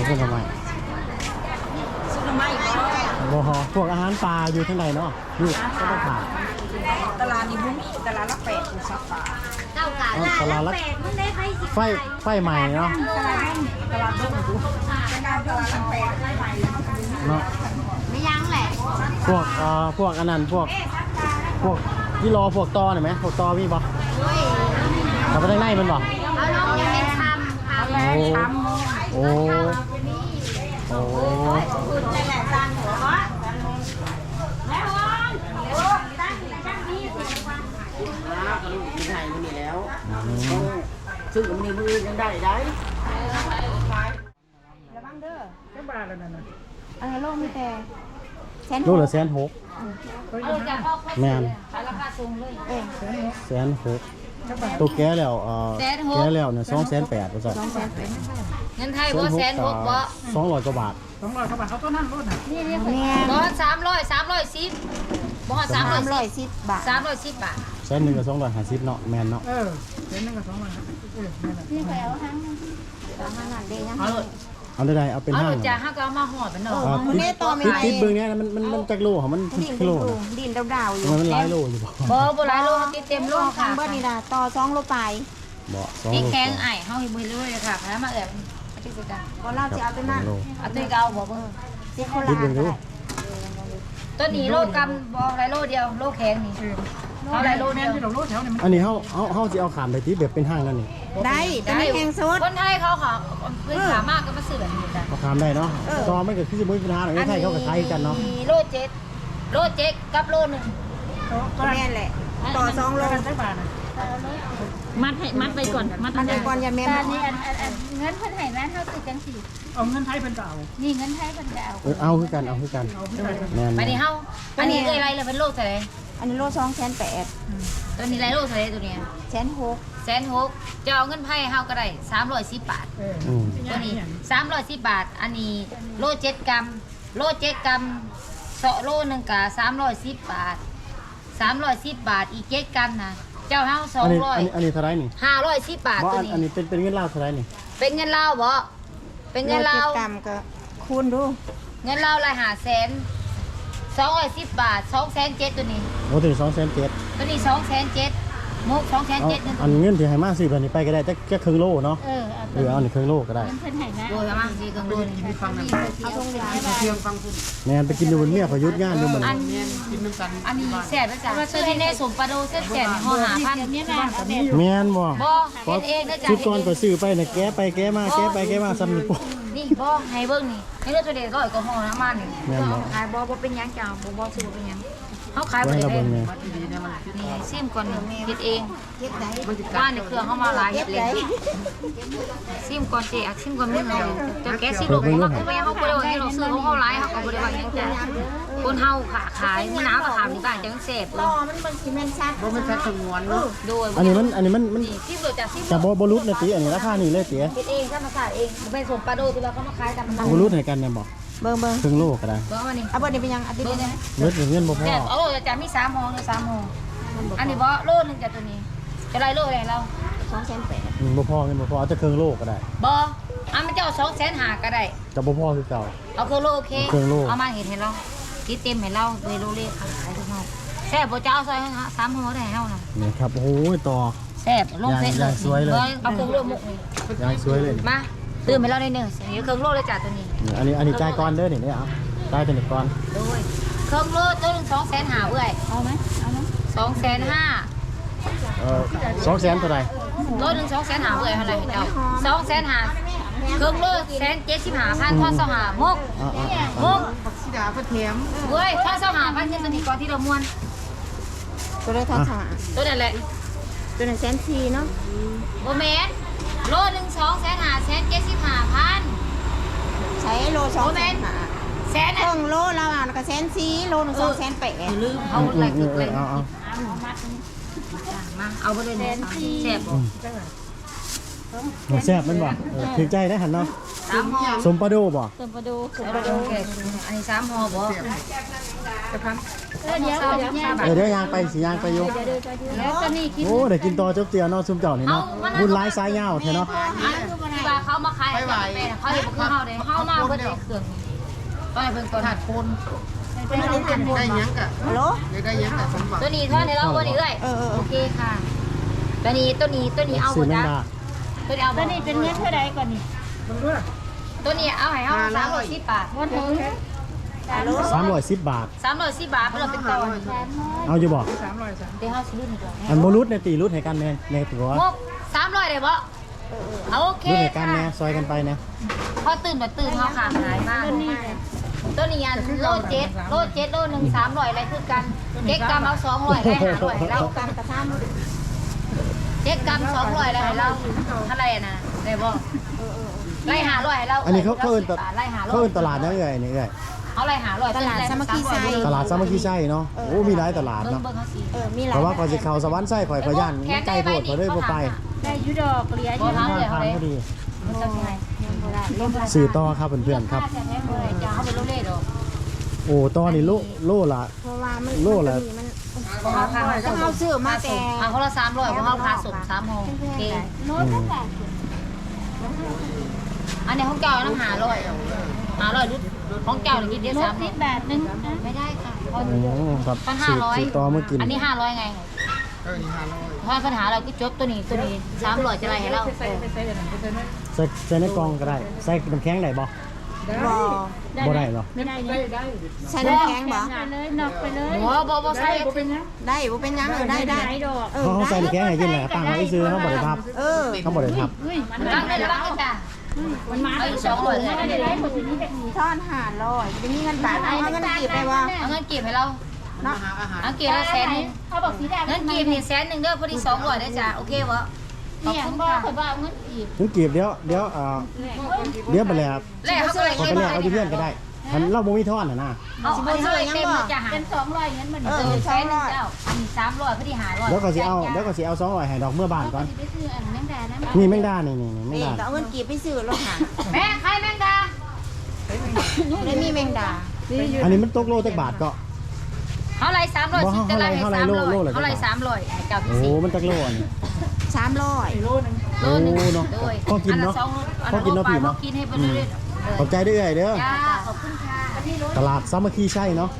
นี่ก็ทำไมซุปหน่อไม้บ่บ่พวกอาหารปลาอยู่ทางไหนเนาะนี่ก็ต้องผ่านตลาดนี่บ่มีตลาดละแปดอยู่สัปปาเก้ากะเอาตลาดละแปดมันได้ไฟสิไฟไฟใหม่เนาะตลาดนั่นตลาดดงดูตลาดตลาดละแปดเนาะไม่ยั้งแหละพวกเอ่อพวกอันนั้นพวกพวกที่รอพวกตอเห็นไหมพวกตอมีบ่โอ้ยเอาไปทางในมันบ่เอาน้องยังเป็นคำคำแม่ช้ำ โอ้โอ้คุณนั่นแหละจานหัววะกินไห้มันนี่แล้วอืมซึ่งมันนี่มือยังได้ได้ระวังเด้อเจ้าบาทแล้วนั่นน่ะเออโลกมีแต่แสนโลละแสนหกเอาจากพ่อแม่นขายราคาสูงเลยแสนหกตัวแก้แล้วเอ่อแสนหกแก้แล้วเนี่ยสองแสนแปดว่าซั่น เงินไทยบ่แสนหกบ่สองร้อยกว่าบาทสองร้อยกว่าบาทเขาต้องนั่งรถน่ะนี่นี่บ่สามร้อยสามร้อยสิบบ่สามร้อยสิบบาทสามร้อยสิบบาทแสนหนึ่งกับสองร้อยห้าสิบเนาะแมนเนาะเออเดือนนึงก็สองร้อยครับเออนั่นน่ะนี่ไปเอาห้างนึงเอาห้างหลังเด้ยังเอาเลยเอาได้ๆเอาเป็นเอาห้างจากห้างก็เอามาห่อเป็นหน่ออ่าติดติดติดเบื้องเนี้ยมันมันมันจักโลเหรอมันติดกิโลนะดินดาวๆอยู่มันมันหลายโลอยู่บ่บ่บ่หลายโลติดเต็มโลค่ะเบิดนี่นะต่อสองโลไป บ่สองโลนี่แข็งกว่าไอ้เฮาเฮ็ดบ่เลยค่ะแล้วมาเอิ้น อาทิตย์กันก็เราจะเอาไปนั่นสองโลเอาตัวเก่าบ่เบิ่งที่โคติราดชเบิ่งดูตัวนี้โลกำบอกไรโลเดียวโลแข็งนี่เออเอาไรโลแม่เดียวที่เราโลแถวเนี่ยมันอันนี้เฮาเฮาเฮาสิเอาขามไปติดแบบเป็นห้างนั่นนี่ได้แต่ไม่แห้งสุดคนไทยเขาขอเพื่อนสามารถก็มาซื้อแบบนี้จ้ะเอาขามได้เนาะตอมันก็คือสิบ่มีปัญหาหรอกในไทยเขาก็ขายกันเนาะมีโลเจ็ดโลเจ็ดกับโลหนึ่งก็แม่นแหละต่อสองโลกันได้บาทน่ะ มัดให้มัดไปก่อน มัดอันนี้ก่อนอย่าแม่นตอนนี้อันอันอันเงินเพิ่นให้แม่เท่าสิจังสี่เอาเงินไทยเป็นเก่านี่เงินไทยเพิ่นจะเอาเออเอาคือกันเอาคือกันเอาที่ไหนแม่นไปนี่เฮาอันนี้เคยไรเลยเป็นโลเท่าไหร่อันนี้โลสองแสนแปดตัวนี้ไรโลเท่าไหร่ตัวเนี้ยแสนหกแสนหกจะเอาเงินไพ่เฮาก็ได้สามร้อยสิบบาทเอออืมตัวนี้สามร้อยสิบบาท อันนี้โลเจ็ดกรัมโลเจ็ดกรัมเสาะโลหนึ่งกะสามร้อยสิบบาทสามร้อยสิบบาทอีกเจ็ดกรัมนะ เจ้าเฮาสออันงนี้ร้ออัยนนี้อันนี้เท่าไหร่นี่ห้าร้อยสิบบาทบ่ตัวอันนี้อันนี้เป็นเป็นเงินลาวเท่าไหร่นี่เป็นเงินลาวบ่เป็นเงินลาวโจ็ดกรัมก็คูณดูเงินลาวรายหาแสนสองร้อยสิบบาทสองแสนเจ็ดตัวนี้โอ้ถึง2แสนเจ็ดตัวนี้สองแสนเจ็ด มุกสองแสนเอาเจ็ดนึงอันเงินที่ให้มาซื้อแบบนี้ไปก็ได้แต่แค่ครึ่งโลเนาะเออเอาหรือเอาอันนี้ครึ่งโลก็ได้เงินเพิ่นให้นะโดยประมาณสี่กังวลฟังนะเอาตรงนี้เพียงฟังคุณแม่นไปกินอยู่บนเมียพยุทธ์งานอยู่มื้ออันี้นกินน้ำกันอันนี้แสบนะจ๊ะซื้อในสมปลาโดเส้นแสบห่อหาพันเดี๋ยวนี้นะเอาแบบแม่นบ่บ่เฮ็ดเองนะจ๊ะชุดก่อนก็ซื้อไปน่ะแก้ไปแก้มาแก้ไปแก้มาซ้ำนี่ปุ๊นี่บ่ให้เบิ่งนี่ให้เลือดตัวเด็กร้อยก็ห่อน้ำมันนี่แม่นบ่ ขายบ่บ่เป็นหยังจ้าบ่บ่ซื้อบ่เป็นหยัง เฮาขายบ่ไว้ได้เราเลเบิ่ยงแม่นี่ซิมก่อนนี่เฮ็ดเองเฮ็ดไหนว่าในเครื่องเฮามาหลายเฮ็ดเลยซิมก่อนเจ๊อักซิมก่อนมึงเอาเจะแกะซิโลกมาก็ไปเฮาบ่ได้ว่าให้เราซื้อของเฮาหลายเฮาก็บ่ได้ว่าหยังจ้ะคนเฮาขาขายมื้อหน้าก็ขามนี่บ้านจังแซ่บเลต่อยมันมันสิแม่นชัดบ่มันชัดสงวนเนาะโดยอันนี้มันอันนี้มันมันนี่ซิมโดยจากซิมจะบ่บ่รุดนะติอันนี้ราคานี่เลยติเฮ็ดเองธรรมชาติเองบ่เป็นสมปลาโดที่ว่าเขามาขายตามมันบ่รุดให้กันเนี่ยบ่ เบิ่งเบิ่งครึ่งโลก็ได้เบิ่งว่านี่เอาเบิดนี่เป็นยังอาทิตย์เบิ่งนี้นะเบิดเงินบ่พอแต่เอาโลจะมี3ห่อหรือ3ห่ออันนี้บ่โลนึงจ้ะตัวนี้ จะได้โลอะไรเราสองแสนแปดอืมบ่พอเงินบ่พอเอาแต่ครึ่งโลก็ได้บ่อันมันจะเอา200,000หาก็ได้จะบ่พอคือเก่า เอาเครื่องโลโอเคเครื่องโล เอามาเห็นให้เราคิดเต็มให้เราโดยโลเลขขายทุกเฮาแซ่บบ่จะเอาซอยฮะ3ห่อได้ให้เฮาน่ะนี่ครับโอ้โหต่อ แซ่บลงเฟซอย่างสวยเลย เอาเครื่องโลมุกนี่ยางสวยเลยนี่มา ตื่นไปแล้วนิดนึงเดี๋ยวเครื่องโลเลยจ้ะตัวนี้นี่อันนี้อันนี้จ่ายก่อนเด้อนี่เนี่ยเอาจ่ายตัวนี้ก่อนโดยเครื่องโลตัวหนึง200,000หาเอ้ยเอาไหมเอาไหม200,000เอ่อ200,000เท่าไหร่โลหนึ่งสองแสนหาเบื่อเท่าไหร่เจ้าสองแสนหาเครื่องโลแสนเจ็ดสิบหาพันทอดเสาหามกอ่าอ่ามกสิดาเพิ่นแถมเว้ยทอดเสาหาพันเช่นตัวนี้ก่อนที่เราม้วนตัวได้ทอดสาตัวนั่นแหละตัวนั้นแสนสี่เนาะโบแมน โลหนึ่งสองแสนหาแสนเจ็ดสิบหาพัน ใช้โลสองแสนห้าแสนเคอะรื่องโลละอะก็แสนสี่โลหนึงสองแสนแปดลืมเอาอือะไรมคือเอเลอยเอาเอามาเอาไปเลยแสนสี่แซ่บบ่หัวแซ่บมันบ่เออถึงใจได้หันเนาะสามห่อสมปลาโดบ่ส่วนประดูอันนี้สามห่อบ่จะพัง เดี๋ยวเดี๋ยวเนี่ยเออเดี๋ยวยางไปสิยางไปอยู่แล้วก็นี่คิดโอ้ได้กินต่อจบเตียวเนาะซุมเจ้านี่เนาะบุญหลายสายยาวแท้เนาะที่ว่าเขามาขายให้แม่เขาเห็นคือเฮาได้เฮามาเพิ่นได้เครื่องไปเบิ่งก่อนขาดคนเป็นอะไรกันได้ยังกะฮัลโหลได้ยังกะสมบัติตัวนี้เท่านี้เราตัวนี้เอ้ยเออเออโอเคค่ะตัวนี้ตัวนี้ตัวนี้เอาหมดนะตัวนี้เอาตัวนี้เป็นเงินเท่าใดก่อนนี่ตัวนี้เอาให้เฮา310บาทวันถึงฮัลโหล สามร้อยสิบบาท310บาทเพิ่นเอาเป็นตอนเอาอยู่บอกเดี๋ยวเฮาสิรุ่นก่อนอันโบรุษในตีรุษให้กันแน่ในตัวงบ300ได้บ่เอาโอเครุษให้กันค่ะแน่ซอยกันไปนะพอตื่นแบบตื่นเฮาขาดหายมากตัวนี้อันโลเจ็ดโลเจ็ดโลหนึ่งสามร้อยอะไรคือกันเจ๊กกรรมเอาสองร้อยได้ห้าร้อยเราการกระทำเจ๊กกรรมสองร้อยได้ให้เราเท่าไหร่นะได้บ่ไล่หาร้อยให้เราอันนี้เขาเขาเอินตไล่หาร้เขาอยเอินตลาดนะเอ่ยนี่เอ่ย เอาไล่หาร้อยตลาดสามัคคีไซ ตลาดสามัคคีไส้เนาะโอ้มีหลายตลาดเบิ่งเนาะเบิ่งเขาสิเออมีหลายเพราะว่าก่อนสิเข้าสวรรค์ไส้ข่อยข่อยย่านใกล้โพดข่อยเลยบ่ไปได้อยุดอกเหลียอบ่ยู่ทำเลยทาเขางเลยพอดีมันจะไงสื่อต่อครับเพื่อนๆครับค่าแท้ๆเลยจะเอาไปโลเล่ดอกโอ้ตอนนี้โลโลละ เพราะว่ามันโลละ มันเอาค่าต้องเอาซื้อมาแต่เอาคนละสามร้อยเพราะเขาพาส่งสามโมงโอเคโน้ตเท่าไหร่อันนี้ของเก่าน้ำหาร้อย หาร้อยรุ่นของเก่าหรือกินเดียวโน้สาตมสิบบาทหนึงนะไม่ได้ค่ะเพราะ โอ้ครับพันห้าสื่อร้อยสื่อต่อเมื่อกิน อันนี้ห้าร้อยไงเออห้าร้อยถ้าปัญหาเราก็จบตัวนี้ตัวนี้สามร้อยจะไรให้เราใส่ใส่ในกล่องก็ได้ ใส่น้ำแข็งได้บ่บ่บ่ได้หรอไม่ได้นี่ใช้น้ำแข็งบ่ไปเลยนอกไปเลยโอ้บ่บ่ใส่ได้บ่เป็นหยังเออได้ได้หลายดอกเออเขาเขาใส่ได้น้ำแข็งให้กินแหละตั้งเขาไปซื้อเขาบ่ได้ทับเออเขาบ่ได้ทับเฮ้ยมันตั้งได้แล้วตั้งจ้ะ มันมาเอาอีกสองร้อยเลยไม่ได้หลายคนนี้แบบนี้ทอนห้าร้อยจะมีเงินบาทเอาเงินกีบไปบ่เอาเงินเก็บให้เราเนาะเอาเก็บเราแสนหนึงเขาบอกสีแดงเงินเก็บนี่แสนหนึ่งเด้อพอดีสองร้อยได้จ้ะโอเควะขอบเนี่ยคุณบอกค่ะเขาบอกเงินอีกถึงกีบเดี๋ยวเดี๋ยวเอ่อเดี๋ยวไปแล้วแล้วเขาก็เลยขอเก็บไปแล้วเอาที่เพื่อนก็ได้ อันเราบ่มีทอนน่ะนะเอาอันนี้เลยเต็มเลยจ้ะหาเป็นสองร้อยเงินมันเอเอออแสนหนึ่งเจ้าอันนี้สามร้อยพอดีหาร้อยเดี๋ยวก็สิเอาเดี๋ยวก็สิเอา200ให้ดอกเมื่อบานก่อนไปซื้ออันนั้นแดนะนี่แมงดานี่นี่นี่แมงนี่ดาก็เอาเงินกีบไปซื้อรถหาแม่ใครแมงดาได้มีแมงดาอันนี้มันตกโลจักบาทก็เขาไรสามร้อยบ่สิบจะไรให้เท่าไหร่สามโลร้อยโลละเขาไรเท่าไหร่สามร้อยเจ้าพิโอ้เศษมันจักโลอันนี้สามร้อยโลหนึงโอ้เนาะโดยพอกินเนาะอัละสองพอกินเนาะอัพี่ละเนาะพอกินให้ไปเรื่อยๆ ขอบใจเด้อเด้อจ้าขอบคุณค่ะตลาดสามัคคีใช่เนาะ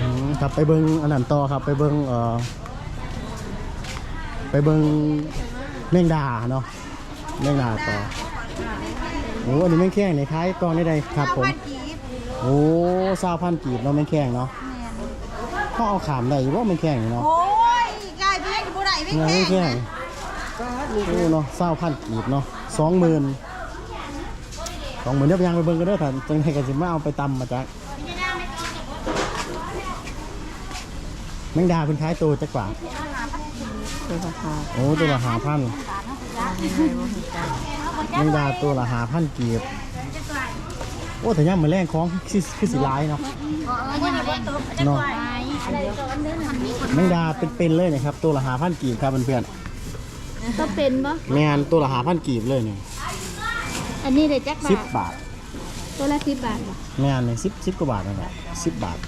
อืมครับไปเบิงอันนั้นต่อครับ ไปเบิงเอ่อไปเบิงแมงดาเนาะแมงดาต่อโอ้อันนี้แมงแข้งในคล้ายกองได้ใดครับผมโอ้ซาวพันกีบเนาะแมงแข้งเนาะเขาเอาขามได้อยู่ว่าแมงแข้งนี่เนาะโอ้ยกลายเป็นผู้ใดไม่เงินแข็แมงแข้งงโอ้เนาะซาวพันกีบเนาะสองหมื่น สองหมื่นเดี๋ยวไปยังไปเบิ่งกันเด้อท่านจังไดก็สิมาเอาไปตำมาจากแมงดาเป็นคล้ายตัวจักกว่าโอ้ตัวละหาพันแมงดาตัวละหาพันกีบโอ้แต่ย่ำมือแรงของคือคือสีลายเนาะเออยังไม่ได้ตัวเนาะอะไรก่อนเดินหันนี้แมงดาเป็นๆเลยนะครับ ตัวละหาพันกีบครับเพื่อนก็เป็นปะๆแมนตัวละหาพันกีบเลยเนี่ย อันนี้เลยจักสิบาบทบาทตัวละสิบบาทแมนเนี่ยสิบสิบกว่าบาทนั่นแหละสิบบาท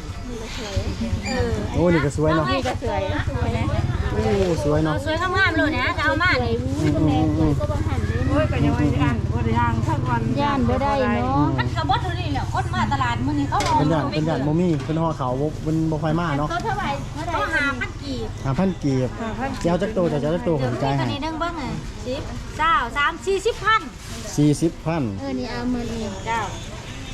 เออโอ้นี่ก็สวยเนาะ นี่ก็สวยสวยนะโอ้สวยเนาะ สวยงามๆเลยนะจะเอามาสวยวู้ตรงแดงสวยก็บังหันเลยโอ้ยก็ยังไม่ได้อ่านบ่ได้ ย่างทั้งวันย่านบ่ได้เนาะมันกระบดเท่านี้แหละคนมาตลาดมื้อนี้เขารอเป็นหยาดเป็นหยาดโมมี่เป็นห่อเขาวเป็นบ่ไฟมาเนาะเขาเท่าไหร่เท่าไหร่ต้องหาพันกีบหาพันกีบเจ้าจักตัวจะเจ้าจักตัวผมใจายอัให้นนี้นึงเบิ่งอะสิบเจ้าสามสี่สิบพันสี่สิบพันเออนี่เอามือนี่เจ้า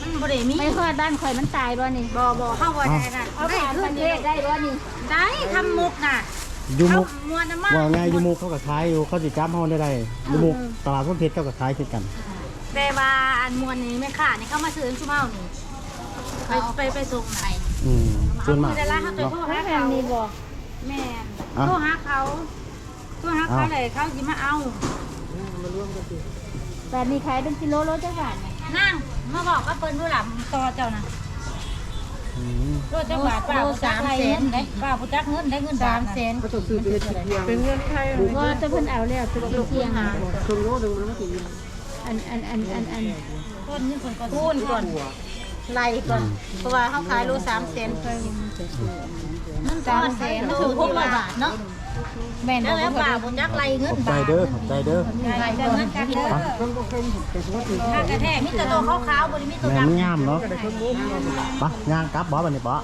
มันบ่ได้มีไม่ฮอดบ้านข่อยมันตายบ่นี่บ่บ่เข้าบ่ได้น่ะเอาผ่านมันนี้ได้บ่นี่ได้ทำมุกน่ะ ยูมุกเอามวนน้ำมันว่าไงยูมุกเขากับขายอยู่เขาจิจับเขาได้ได้ยูมุกตลาดพุ่นเพชรเขากับขายคือกันแต่ว่าอันมวนนี้แม่ค้านี่เขามาซื้อชุมเฮานี่ไปไปไปส่งไหนอืมส่วนมากแต่ละเขาจะเนาะโทรถ้าหาแพงเขานี่บ่แม่อะโทรหาเขาโทรหาเขาเลยเขาสิมาเอาแบบนี้ขายเป็นกิโลโลจักบาทนี่นั่งมาบอกก็เปิ้นดูหลังต่อเจ้านะอืม โลจักบาทป้าผู้จักไรเงินได้ป้าผู้จักเงินได้เงินสามแสนก็ต้องซื้อไปเฮ็ดกินเพียงเป็นเงินไทยว่าจะเพิ่นเอาแล้วตัวเที่ยงหาครึ่งโลหนึงมันไม่ถึงอันอันอันอันอันต้นนี่คนก็คูณก่อนไล่ก่อนเพราะว่าเขาขายโลสามเซนสามแสนถูกหกร้อยบาทเนาะ แม่นบ่ป่าบ่จักไรเงิขนอบใจเด้อขอบใจเด้อไรเงินกันเด้อไปถ้ากระแทกมีแต่ตัวขาวๆบ่ได้มีตัวแม่ดำมันงามเนาะไปย่างกลับบ่บัดนี้บ่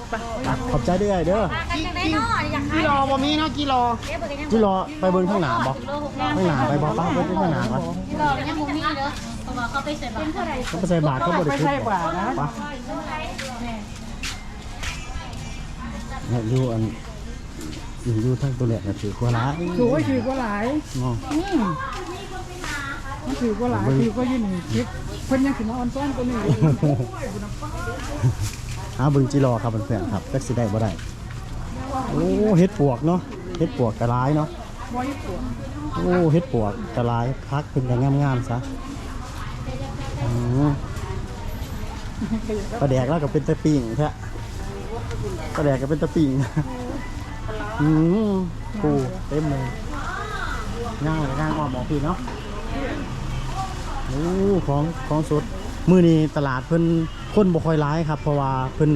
ขอบใจเด้อเด้อกันจังได๋เนาะอยากขายกี่รอบ่มีเนาะกี่รอเด้บ่กันยังจิรอไปเบิ่งข้างหน้าบ่ข้างหน้าไปบ่ป้าไปเบิ่งข้างหน้าก่อนรอยังบ่มีเด้อเพราะว่าเขาไปใส่บาตรเขาไปใส่บาตรเขาบ่ได้คิดบ่ไปเนี่ยอยู่อัน อยู่ทางตัวแหลกน่ะถือขวาหลายถือว่าถือว่าหลายเนาะมันถือว่าหลายถือว่าอยู่นี่คิดเพิ่นยังขึ้นมาออนซ้อนตัวนี้หาเบิ่งจิรอครับเพื่อนๆครับจักสิได้บ่ได้โอ้เฮ็ดปวกเนาะเฮ็ดปวกกระลายเนาะโอ้เฮ็ดปวกกระลายพักเป็นกันงามๆซะอืมปลาแดกแล้วก็เป็นตะปิ่งแท้ปลาแดกก็เป็นตะปิ่ง อืมปูเต็มเลยย่ายย่างออกหมองพี่เนาะโอ้ของของสดมื้อนี้ตลาดเพิ่นคนบ่ค่อยร้ายครับ เพราะว่าเพิ่น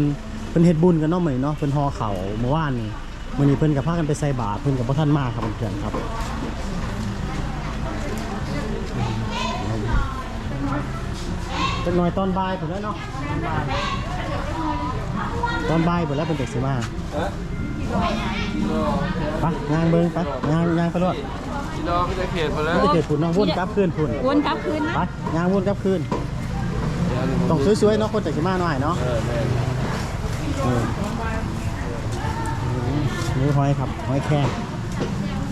เพิ่นเฮ็ดบุญกันเนาะมื้อนี้เนาะเพิ่นห่อข้าเมื่อวานนี้มื้อนี้เพิ่นก็พากันไปใส่บาตรเพิ่นก็บ่ทันมาครับเพื่อนครับจักหน่อยตอนบ่ายพุ่นแล้วเนาะตอนบ่ายพุ่นแล้วเพิ่นจักสิมา ไปย่างเบิ่งไปย่างย่างไปรถพี่น้องก็จะเขตไปแล้วมันจะเกิดพุ่นเนาะวนกลับคืนพุ่นวนกลับคืนนะ ไปย่างวนกลับคืนต้องสวยๆเนาะคนจักสิมาหน่อยเนาะเออแม่นเออนี่หอยครับหอยแครง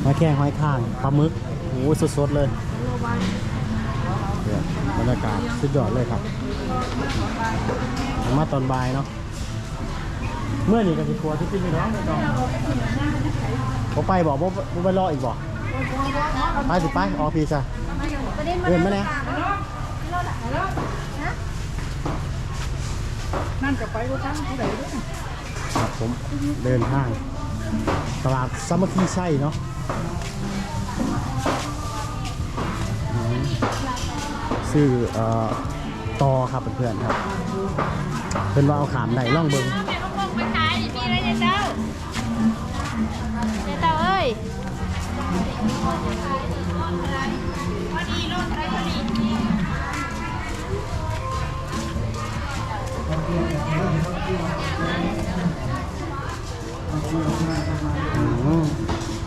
หอยแครงหอยข้างปลาหมึกโอ้โหสดๆเลยเนี่ยบรรยากาศสุดยอดเลยครับผมมาตอนบ่ายเนาะ เมื่อนี่ก็สิครัวที่กินนี่เนาะไม่ต้องผมไปบอกว่าว่าไปรออีกบอกไปสิไปออพีซะเดินมาเนี่ยนั่นก็ไปว่าทั้งผู้ใดด้วยครับผมเดินทาง ตลาดสามัคคีไส้เนาะอืมซื้อเอ่อตอครับเพื่อนๆครับ เพื่อนว่าเอาขามไหนล่องเบิง เนี่ยเจ้าเจ้าเอ้ยอืม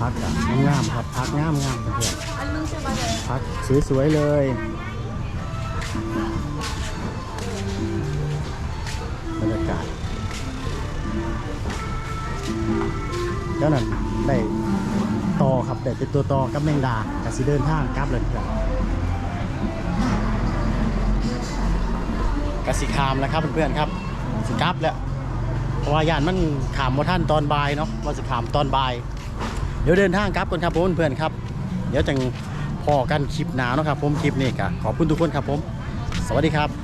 พักอะงามครับพักงามงามเพื่อนพักสวยๆเลย แล้วนั่นได้ต่อครับได้เป็นตัวต่อกับแมงดากับสีเดินทางกลับเลยเพื่อนกสิคามแล้วครับเพื่อนๆครับสิกลับแล้วเพราะว่าย่านมันขามมาท่านตอนบ่ายเนาะว่าสิขามตอนบ่าย เดี๋ยวเดินทางครับก่อนครับผมเพื่อนๆครับ เดี๋ยวจังพอกันคลิปหนาเนาะครับผมคลิปนี้ก็ขอบคุณทุกคนครับผม สวัสดีครับ